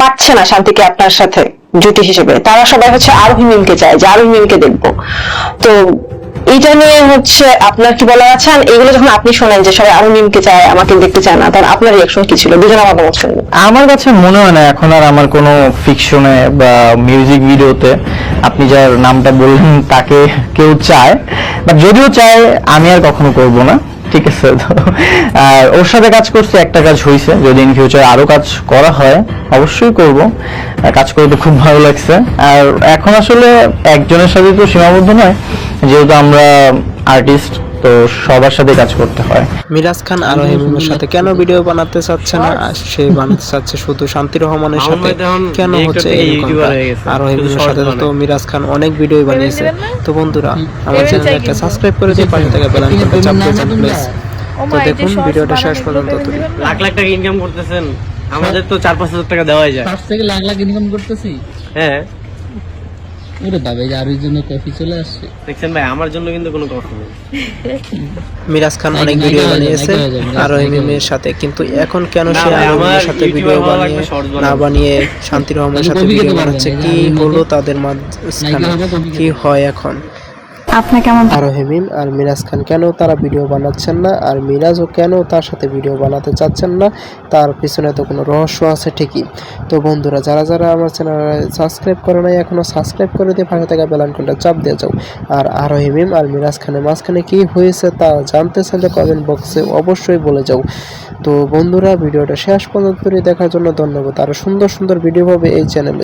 পাচ্ছে না শান্তিকে আপনার সাথে জুটি হিসেবে। তারা সবাই হচ্ছে আরোহী মিমকে চায়, যে আরোহী মিমকে দেখব। তো এইটা নিয়ে হচ্ছে আপনার কি বলার আছে? আর এগুলো যখন আপনি শোনেন যে সবাই আরোহী মিমকে চায়, আমাকে দেখতে চায় না তখন আপনার রিয়াকশন কি ছিল? দুজন আমার মত শুনবেন আমার কাছে মনে হয় না এখন আর আমার কোনো ফিকশনে বা মিউজিক ভিডিওতে আপনি যার নামটা বললেন তাকে কেউ চায়। বাট যদিও চায়, আমি আর কখনো করব না। ঠিক আছে তো। আর ওর সাথে কাজ করছে, একটা কাজ হয়েছে যদি ইন ফিউচার আরও কাজ করা হয়, অবশ্যই করব। কাজ করে তো খুব ভালো লাগছে। আর এখন আসলে একজনের সাথে তো সীমাবদ্ধ নয়। যেহেতু আমরা আর্টিস্ট তো সবার সাথে কাজ করতে হয়। মিরাজ খান আর হেমিমের সাথে কেন ভিডিও বানাতে চাচ্ছে না? সে বানাতে চাচ্ছে শুধু শান্তি রহমানের সাথে? কেন হচ্ছে হয়ে গেছে। আর হেমিমের সাথে তো মিরাজ খান অনেক ভিডিও বানিয়েছে। তো বন্ধুরা আমার চ্যানেলটা সাবস্ক্রাইব করে দিয়ে পাশে থেকে বেল আইকনটা চাপ দিয়ে যান প্লিজ তো দেখুন ভিডিওটা শেষ পর্যন্ত তুলি। লাখ লাখ টাকা ইনকাম করতেছেন। আমাদের তো চার পাঁচ হাজার টাকা দেওয়াই যায়। পাঁচ থেকে লাখ লাখ ইনকাম করতেছি? হ্যাঁ। ওরে বাবা এই যে জন্য কফি চলে আসছে। দেখছেন ভাই আমার জন্য কিন্তু কোনো কথা নেই। মিরাজ খান অনেক ভিডিও বানিয়েছে। আর হেমিমের সাথে কিন্তু এখন কেন সে আমার সাথে ইউটিউবে ভিডিও বানিয়ে না বানিয়ে শান্তি রহমানের সাথে কবি ভিডিও বানাচ্ছে? কি হলো তাদের মাঝখানে? কি হয় এখন? আপনার কেমন আর হেমিম আর মিরাজ খান কেন তারা ভিডিও বানাচ্ছেন না? আর মিরাজও কেন তার সাথে ভিডিও বানাতে চাচ্ছেন না? তার পিছনে তো কোনো রহস্য আছে ঠিকই। তো বন্ধুরা, যারা যারা আমার চ্যানেল সাবস্ক্রাইব করে নাই, এখনও সাবস্ক্রাইব করে দিয়ে পাশে থাকা বেল আইকনটা চাপ দিয়ে যাও। আর আর হেমিম আর মিরাজ খানের মাঝখানে কি হয়েছে তা জানতে চাইলে কমেন্ট বক্সে অবশ্যই বলে যাও। তো বন্ধুরা, ভিডিওটা শেষ পর্যন্ত দেখার জন্য ধন্যবাদ। আরও সুন্দর সুন্দর ভিডিও পাবে এই চ্যানেলে।